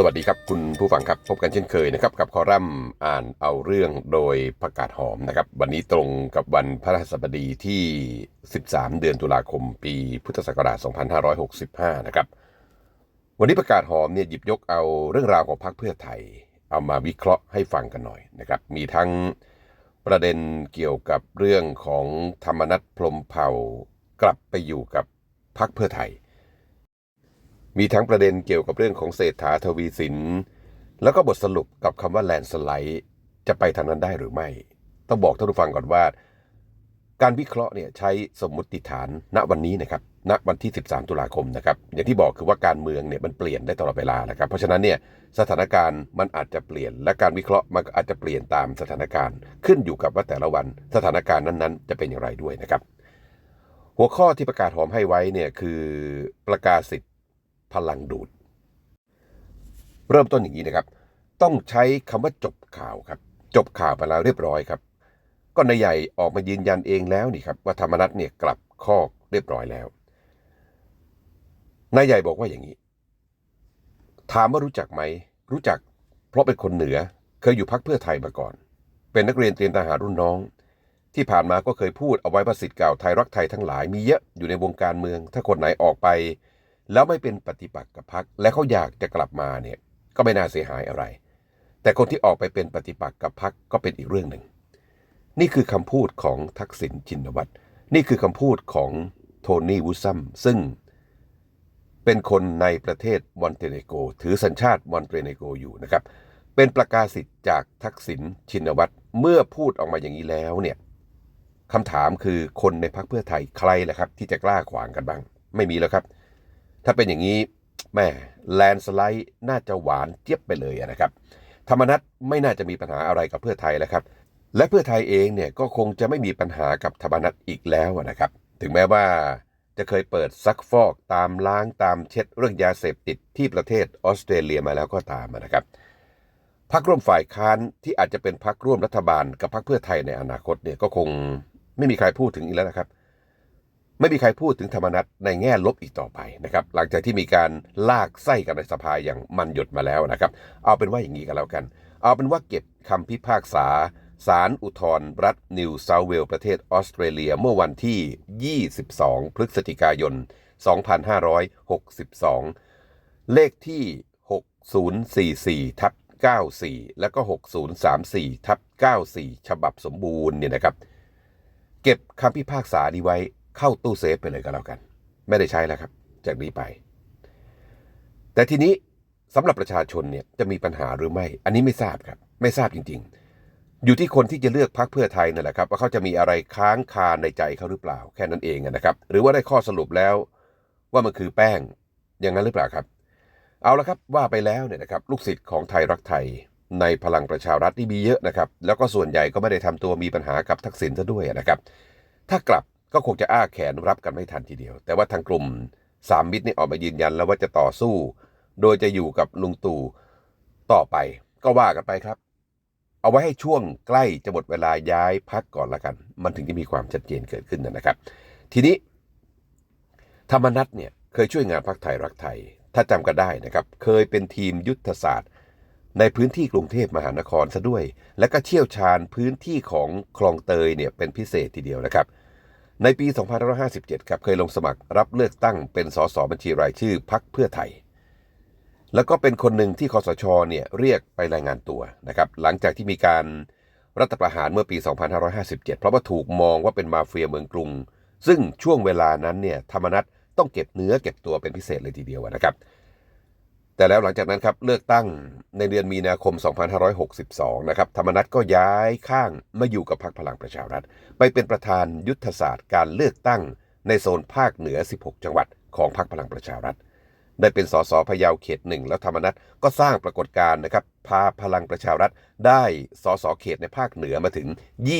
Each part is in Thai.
สวัสดีครับคุณผู้ฟังครับพบกันเช่นเคยนะครับกับคอลัมน์อ่านเอาเรื่องโดยประกาศหอมนะครับ วันนี้ตรงกับวันพระราชสบดีที่ 13 เดือนตุลาคมปีพุทธศักราช 2565 นะครับ วันนี้ประกาศหอมเนี่ยหยิบยกเอาเรื่องราวของพรรคเพื่อไทย เอามาวิเคราะห์ให้ฟังกันหน่อยนะครับ มีทั้งประเด็นเกี่ยวกับเรื่องของธรรมนัตพรมเผ่ากลับไปอยู่กับพรรคเพื่อไทย มีทั้งประเด็นเกี่ยวกับเรื่องของเศรษฐาทวีสิน แล้วก็บทสรุปกับคำว่าแลนสไลด์จะไปทางนั้นได้หรือไม่ ต้องบอกท่านผู้ฟังก่อนว่า การวิเคราะห์เนี่ยใช้สมมติฐานณวันนี้นะครับณวันที่ 13 ตุลาคมนะครับอย่างที่บอกคือว่าการเมืองเนี่ยมันเปลี่ยนได้ตลอดเวลานะครับ เพราะฉะนั้นเนี่ยสถานการณ์มันอาจจะเปลี่ยน และการวิเคราะห์มันอาจจะเปลี่ยนตามสถานการณ์ ขึ้นอยู่กับว่าแต่ละวันสถานการณ์นั้นๆ จะเป็นอย่างไรด้วยนะครับ หัวข้อที่ประกาศหอมให้ไว้เนี่ยคือประกาศสิทธิ พลังดูด เริ่มต้นอย่างนี้นะครับ ต้องใช้คำว่าจบข่าวครับ จบข่าวไปแล้วเรียบร้อยครับ ก็นายใหญ่ออกมายืนยันเองแล้วนี่ครับว่าธรรมนัตเนี่ยกลับคอกเรียบร้อยแล้วนายใหญ่บอกว่าอย่างนี้ ถามว่ารู้จักไหม รู้จัก เพราะเป็นคนเหนือเคยอยู่พักเพื่อไทยมาก่อน เป็นนักเรียนเตรียมทหารรุ่นน้อง ที่ผ่านมาก็เคยพูดเอาไว้ว่าสิทธิ์เก่าไทยรักไทยทั้งหลายมีเยอะอยู่ในวงการเมือง ถ้าคนไหนออกไป แล้วไม่เป็นปฏิปักษ์กับพักและเขาอยากจะกลับมาเนี่ยก็ไม่น่าเสียหายอะไร แต่คนที่ออกไปเป็นปฏิปักษ์กับพักก็เป็นอีกเรื่องหนึ่ง นี่คือคำพูดของทักษิณชินวัตรนี่คือคำพูดของโทนี่วูซัมซึ่งเป็นคนในประเทศมอนเตเนโก ถือสัญชาติมอนเตเนโกอยู่นะครับ เป็นประกาศสิทธิ์จากทักษิณชินวัตรเมื่อพูดออกมาอย่างนี้แล้วเนี่ยคำถามคือคนในพรรคเพื่อไทยใครแหละครับ ที่จะกล้าขวางกันบ้าง ไม่มีแล้วครับ ถ้าเป็นอย่างนี้แม่แลนสไลด์น่าจะหวานเจี๊ยบไปเลยนะครับ ธรรมนัตไม่น่าจะมีปัญหาอะไรกับเพื่อไทยแล้วครับ และเพื่อไทยเองเนี่ยก็คงจะไม่มีปัญหากับธรรมนัตอีกแล้วนะครับ ถึงแม้ว่าจะเคยเปิดซักฟอกตามล้างตามเช็ดเรื่องยาเสพติดที่ประเทศออสเตรเลียมาแล้วก็ตามนะครับพักร่วมฝ่ายค้านที่อาจจะเป็นพักร่วมรัฐบาลกับพักเพื่อไทยในอนาคตเนี่ยก็คงไม่มีใครพูดถึงอีกแล้วนะครับ ไม่มีใครพูดถึงธรรมนัตในแง่ลบอีกต่อไปนะครับหลังจากที่มีการลากไส้กันในสภาอย่างมันหยดมาแล้วนะครับ เอาเป็นว่าอย่างนี้กันแล้วกัน เอาเป็นว่าเก็บคำพิพากษาศาลอุทธรณ์รัฐนิวเซาเวลส์ประเทศออสเตรเลียเมื่อวันที่ 22 พฤศจิกายน 2562 เลขที่ 6044 ทับ 94 แล้วก็ 6034 ทับ 94 ฉบับสมบูรณ์เนี่ยนะครับ เก็บคำพิพากษานี้ไว้ เข้าตู้เซฟไปเลยก็แล้วกัน ไม่ได้ใช้แล้วครับ จากนี้ไป แต่ทีนี้สำหรับประชาชนเนี่ยจะมีปัญหาหรือไม่ อันนี้ไม่ทราบครับ ไม่ทราบจริง ๆ อยู่ที่คนที่จะเลือกพรรคเพื่อไทยนั่นแหละครับ ว่าเขาจะมีอะไรค้างคาในใจเขาหรือเปล่า แค่นั้นเองนะครับ หรือว่าได้ข้อสรุปแล้ว ว่ามันคือแป้ง อย่างนั้นหรือเปล่าครับ เอาละครับว่าไปแล้วเนี่ยนะครับ ลูกศิษย์ของไทยรักไทย ในพลังประชารัฐที่มีเยอะนะครับ แล้วก็ส่วนใหญ่ก็ไม่ได้ทำตัวมีปัญหากับทักษิณซะด้วยนะครับ ถ้ากลับ ก็คงจะอ้าแขนรับกันไม่ทันทีเดียว แต่ว่าทางกลุ่มสามมิตรนี่ออกมายืนยันแล้วว่าจะต่อสู้ โดยจะอยู่กับลุงตู่ต่อไป ก็ว่ากันไปครับ เอาไว้ให้ช่วงใกล้จะหมดเวลาย้ายพักก่อนละกัน มันถึงจะมีความชัดเจนเกิดขึ้นนะครับ ทีนี้ ธรรมนัตเนี่ยเคยช่วยงานพักไทยรักไทย ถ้าจำกันได้นะครับ เคยเป็นทีมยุทธศาสตร์ ในพื้นที่กรุงเทพมหานครซะด้วย และก็เชี่ยวชาญพื้นที่ของคลองเตยเนี่ยเป็นพิเศษทีเดียวนะครับ ในปี 2557 ครับเคยลงสมัครรับเลือกตั้งเป็นสสบัญชีรายชื่อพักเพื่อไทย แล้วก็เป็นคนหนึ่งที่คอสชเนี่ยเรียกไปรายงานตัวนะครับหลังจากที่มีการรัฐประหารเมื่อปี 2557 เพราะว่าถูกมองว่าเป็นมาเฟียเมืองกรุง ซึ่งช่วงเวลานั้นเนี่ยธรรมนัตต้องเก็บเนื้อเก็บตัวเป็นพิเศษเลยทีเดียวนะครับ แต่แล้วหลังจากนั้นครับเลือกตั้งในเดือนมีนาคม 2562 นะครับธรรมนัตก็ย้ายข้างมาอยู่กับพรรคพลังประชารัฐ ไปเป็นประธานยุทธศาสตร์การเลือกตั้งในโซนภาคเหนือ 16 จังหวัดของพรรคพลังประชารัฐ ได้เป็นสสพะเยาเขตหนึ่งแล้วธรรมนัตก็สร้างปรากฏการณ์นะครับพาพลังประชารัฐได้สสเขตในภาคเหนือมาถึง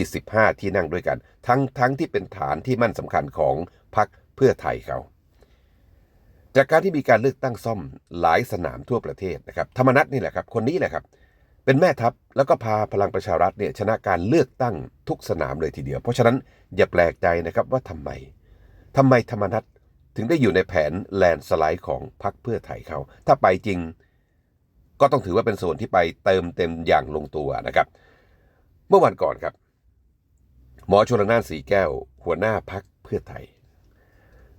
25 ที่นั่งด้วยกัน ทั้งทั้งที่เป็นฐานที่มั่นสำคัญของพรรคเพื่อไทยเขา จากการที่มีการเลือกตั้งซ่อมหลายสนามทั่วประเทศนะครับธรรมนัตนี่แหละครับ คนนี้แหละครับ เป็นแม่ทัพแล้วก็พาพลังประชารัฐเนี่ยชนะการเลือกตั้งทุกสนามเลยทีเดียว เพราะฉะนั้นอย่าแปลกใจนะครับว่าทำไมทำไมธรรมนัตถึงได้อยู่ในแผนแลนสไลด์ของพรรคเพื่อไทยเขา ถ้าไปจริง ก็ต้องถือว่าเป็นส่วนที่ไปเติมเต็มอย่างลงตัวนะครับ เมื่อวันก่อนครับ หมอชลนานสีแก้ว หัวหน้าพักเพื่อไทย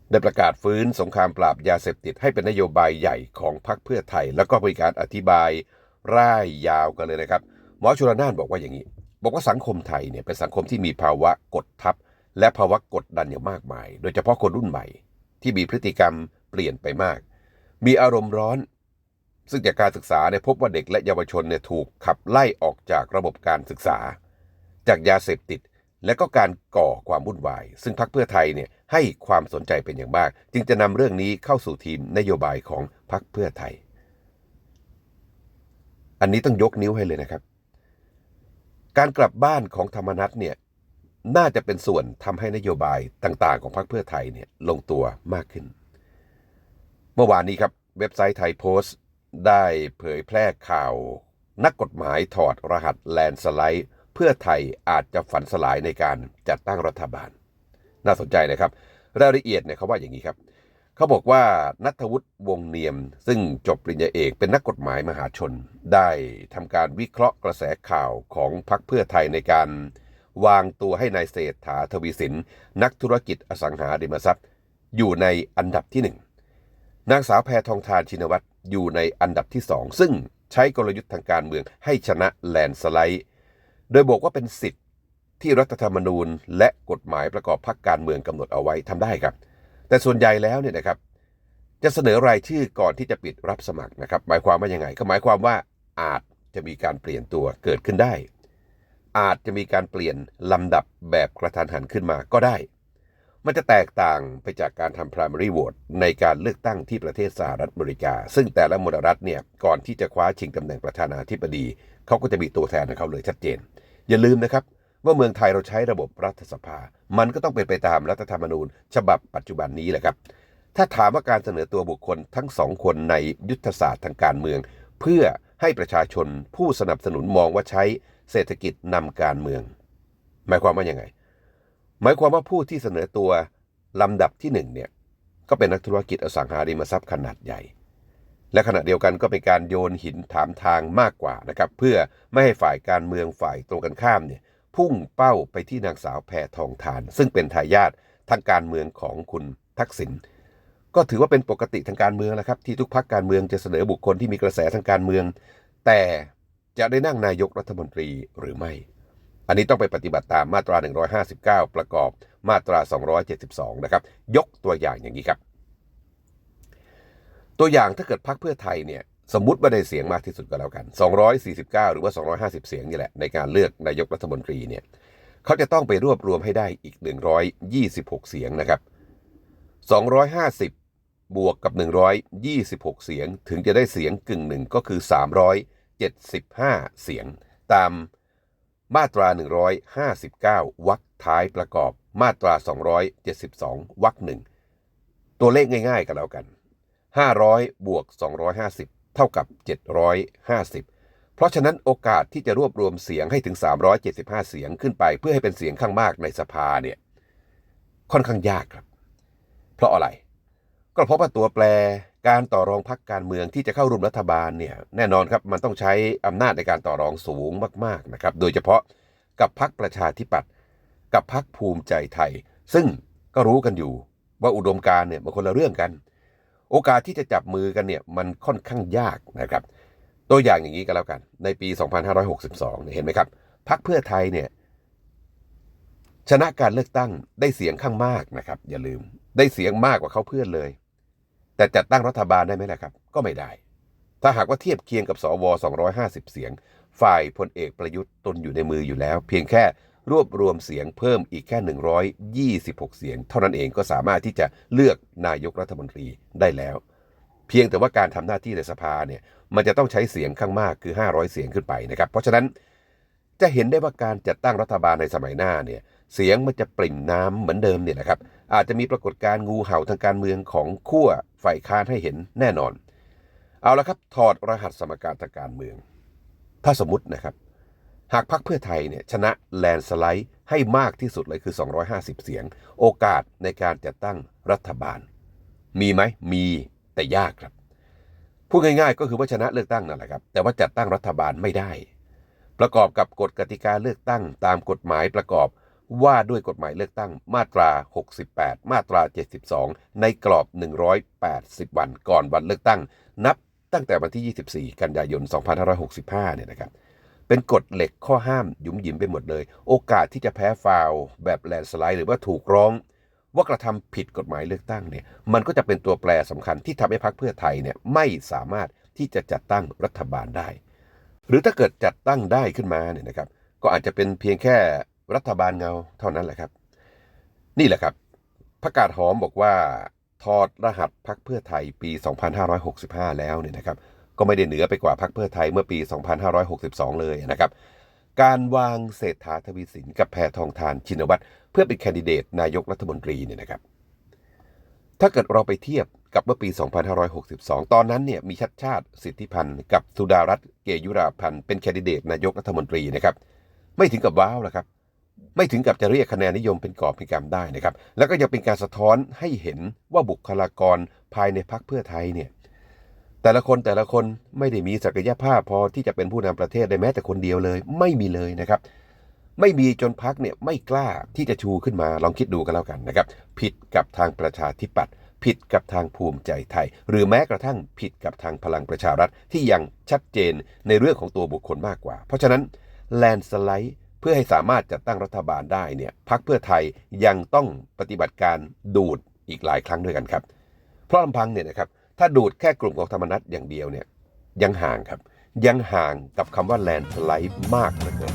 ได้ประกาศฟื้นสงครามปราบยาเสพติดให้เป็นนโยบายใหญ่ของพรรคเพื่อไทย แล้วก็มีการอธิบายร่ายยาวกันเลยนะครับ หมอชลนานบอกว่าอย่างนี้ บอกว่าสังคมไทยเนี่ยเป็นสังคมที่มีภาวะกดทับ และภาวะกดดันอย่างมากมาย โดยเฉพาะคนรุ่นใหม่ ที่มีพฤติกรรมเปลี่ยนไปมาก มีอารมณ์ร้อน ซึ่งจากการศึกษาเนี่ยพบว่าเด็กและเยาวชนเนี่ยถูกขับไล่ออกจากระบบการศึกษา จากยาเสพติด และก็การก่อความวุ่นวาย ซึ่งพรรคเพื่อไทยเนี่ยให้ความสนใจเป็นอย่างมาก จึงจะนำเรื่องนี้เข้าสู่ทีมนโยบายของพรรคเพื่อไทย อันนี้ต้องยกนิ้วให้เลยนะครับ การกลับบ้านของธรรมนัตเนี่ยน่าจะเป็นส่วนทำให้นโยบายต่าง ๆ ของพรรคเพื่อไทยเนี่ยลงตัวมากขึ้น เมื่อวานนี้ครับเว็บไซต์ไทยโพสต์ ได้เผยแพร่ข่าว นักกฎหมายถอดรหัสแลนสไลด์ เพื่อไทยอาจจะฝันสลายในการจัดตั้งรัฐบาล น่าสนใจนะครับ รายละเอียดเนี่ยเขาว่าอย่างนี้ครับ เขาบอกว่านัทวุฒิวงเนียม ซึ่งจบปริญญาเอกเป็นนักกฎหมายมหาชน ได้ทำการวิเคราะห์กระแสข่าวของพรรคเพื่อไทยในการ วางตัวให้นายเศรษฐาทวีสิน นักธุรกิจอสังหาริมทรัพย์ อยู่ในอันดับที่หนึ่งนางสาวแพทองทานชินวัตรอยู่ในอันดับที่สองซึ่งใช้กลยุทธ์ทางการเมืองให้ชนะแลนสไลด์ โดยบอกว่าเป็นสิทธิ์ที่รัฐธรรมนูญ และกฎหมายประกอบพรรคการเมืองกำหนดเอาไว้ทำได้ครับ แต่ส่วนใหญ่แล้วเนี่ยนะครับ จะเสนอรายชื่อก่อนที่จะปิดรับสมัครนะครับ หมายความว่ายังไง ก็หมายความว่าอาจจะมีการเปลี่ยนตัวเกิดขึ้นได้ อาจจะมีการเปลี่ยนลำดับแบบกระทันหันขึ้นมาก็ได้ มันจะแตกต่างไปจากการทำ primary vote ในการเลือกตั้งที่ประเทศสหรัฐอเมริกา ซึ่งแต่ละมลรัฐเนี่ยก่อนที่จะคว้าชิงตำแหน่งประธานาธิบดี เขาก็จะมีตัวแทนของเขาเลยชัดเจน อย่าลืมนะครับว่าเมืองไทยเราใช้ระบบรัฐสภา มันก็ต้องเป็นไปตามรัฐธรรมนูญ ฉบับปัจจุบันนี้แหละครับ ถ้าถามว่าการเสนอตัวบุคคลทั้งสองคนในยุทธศาสตร์ทางการเมือง เพื่อให้ประชาชนผู้สนับสนุนมองว่าใช้เศรษฐกิจนำการเมือง หมายความว่ายังไง หมายความว่าผู้ที่เสนอตัวลำดับที่หนึ่งเนี่ยก็เป็นนักธุรกิจอสังหาริมทรัพย์ขนาดใหญ่ และขณะเดียวกันก็เป็นการโยนหินถามทางมากกว่านะครับเพื่อไม่ให้ฝ่ายการเมืองฝ่ายตรงกันข้ามเนี่ยพุ่งเป้าไปที่นางสาวแพทองทาน ซึ่งเป็นทายาททางการเมืองของคุณทักษิณก็ถือว่าเป็นปกติทางการเมืองแล้วครับ ที่ทุกพักการเมืองจะเสนอบุคคลที่มีกระแสทางการเมือง แต่จะได้นั่งนายกรัฐมนตรีหรือไม่ อันนี้ต้องไปปฏิบัติตามมาตรา 159 ประกอบมาตรา 272 นะครับ ยกตัวอย่างอย่างนี้ครับ ตัวอย่างถ้าเกิดพักเพื่อไทยเนี่ยสมมติว่าได้เสียงมากที่สุดก็แล้วกัน 249 หรือว่า 250 เสียงนี่แหละในการเลือกนายกรัฐมนตรีเนี่ยเขาจะต้องไปรวบรวมให้ได้อีก 126 เสียงนะครับ 250 บวกกับ 126 เสียงถึงจะได้เสียงกึ่งหนึ่งก็คือ 375 เสียง ตามมาตรา 159 วรรคท้ายประกอบมาตรา 272 วรรคหนึ่งตัวเลขง่ายๆกันแล้วกัน 500 บวก 250 เท่ากับ 750 เพราะฉะนั้นโอกาสที่จะรวบรวมเสียงให้ถึง 375 เสียงขึ้นไป เพื่อให้เป็นเสียงข้างมากในสภาเนี่ยค่อนข้างยากครับ เพราะอะไร ก็เพราะว่าตัวแปรการต่อรองพักการเมืองที่จะเข้าร่วมรัฐบาลเนี่ยแน่นอนครับมันต้องใช้อำนาจในการต่อรองสูงมากๆนะครับโดยเฉพาะกับพักประชาธิปัตย์กับพักภูมิใจไทย ซึ่งก็รู้กันอยู่ว่าอุดมการเนี่ยมันคนละเรื่องกัน โอกาสที่จะจับมือกันเนี่ยมันค่อนข้างยากนะครับ ตัวอย่างอย่างนี้ก็แล้วกัน ในปี 2562เนี่ยเห็นไหมครับพักเพื่อไทยเนี่ยชนะการเลือกตั้งได้เสียงข้างมากนะครับ อย่าลืมได้เสียงมากกว่าเขาเพื่อนเลย แต่จัดตั้งรัฐบาลได้ไหมล่ะครับ ก็ไม่ได้ ถ้าหากว่าเทียบเคียงกับสว 250 เสียง ฝ่ายพลเอกประยุทธ์ตนอยู่ในมืออยู่แล้ว เพียงแค่ รวบรวมเสียงเพิ่มอีกแค่ 126 เสียง เท่านั้นเองก็สามารถที่จะเลือกนายกรัฐมนตรีได้แล้ว เพียงแต่ว่าการทำหน้าที่ในสภาเนี่ยมันจะต้องใช้เสียงข้างมากคือ 500 เสียงขึ้นไปนะครับ เพราะฉะนั้นจะเห็นได้ว่าการจัดตั้งรัฐบาลในสมัยหน้าเนี่ยเสียงมันจะปริ่มน้ำเหมือนเดิมเนี่ยนะครับอาจจะมีปรากฏการณ์งูเห่าทางการเมืองของขั้วฝ่ายค้านให้เห็นแน่นอน เอาละครับถอดรหัสสมการทางการเมือง ถ้าสมมตินะครับ หากพรรคเพื่อไทยเนี่ยชนะแลนสไลด์ให้มากที่สุดเลยคือ 250 เสียง โอกาสในการจัดตั้งรัฐบาล มีไหมมีแต่ยากครับ พูดง่ายๆ ก็คือว่าชนะเลือกตั้งนั่นแหละครับ แต่ว่าจัดตั้งรัฐบาลไม่ได้ ประกอบกับกฎกติกาเลือกตั้งตามกฎหมายประกอบว่าด้วยกฎหมายเลือกตั้งมาตรา 68 มาตรา 72 ในกรอบ 180 วันก่อนวันเลือกตั้ง นับตั้งแต่วันที่ 24 กันยายน 2565 เนี่ยนะครับ เป็นกฎเหล็กข้อห้ามหยุมหยิมไปหมดเลย โอกาสที่จะแพ้ฟาวแบบแลนสไลด์หรือว่าถูกร้อง ว่ากระทำผิดกฎหมายเลือกตั้งเนี่ยมันก็จะเป็นตัวแปรสำคัญที่ทำให้พรรคเพื่อไทยเนี่ยไม่สามารถที่จะจัดตั้งรัฐบาลได้ หรือถ้าเกิดจัดตั้งได้ขึ้นมาเนี่ยนะครับ ก็อาจจะเป็นเพียงแค่รัฐบาลเงาเท่านั้นแหละครับ นี่แหละครับประกาศหอมบอกว่าถอดรหัสพักเพื่อไทยปี 2565 แล้วเนี่ยนะครับ ก็ไม่ได้เหนือไปกว่าพักเพื่อไทยเมื่อปี 2562 เลยนะครับ การวางเศรษฐาทวีสินกับแพทองทานชินวัตรเพื่อเป็นแคนดิเดตนายกรัฐมนตรีเนี่ยนะครับ ถ้าเกิดเราไปเทียบกับเมื่อปี 2562 ตอนนั้นเนี่ยมีชัดชาติสิทธิพันธ์กับสุดารัตน์เกยุราพันธ์เป็นแคนดิเดตนายกรัฐมนตรีนะครับ ไม่ถึงกับว้าวแล้วครับ ไม่ถึงกับจะเรียกคะแนนนิยมเป็นกอบเป็นกำได้นะครับ แล้วก็ยังเป็นการสะท้อนให้เห็นว่าบุคลากรภายในพรรคเพื่อไทยเนี่ย แต่ละคนแต่ละคนไม่ได้มีศักยภาพพอที่จะเป็นผู้นำประเทศได้แม้แต่คนเดียวเลย ไม่มีเลยนะครับ ไม่มีจนพักเนี่ยไม่กล้าที่จะชูขึ้นมาลองคิดดูกันแล้วกันนะครับ ผิดกับทางประชาธิปัตย์ผิดกับทางภูมิใจไทย หรือแม้กระทั่งผิดกับทางพลังประชารัฐที่ยังชัดเจนในเรื่องของตัวบุคคลมากกว่า เพราะฉะนั้นแลนสไลด์เพื่อให้สามารถจัดตั้งรัฐบาลได้เนี่ยพักเพื่อไทยยังต้องปฏิบัติการดูดอีกหลายครั้งด้วยกันครับ เพราะลำพังเนี่ยนะครับ ถ้าดูดแค่กลุ่มของธรรมนัตอย่างเดียวเนี่ยยังห่างครับ ยังห่างกับคำว่าแลนสไลด์มากเหลือเกิน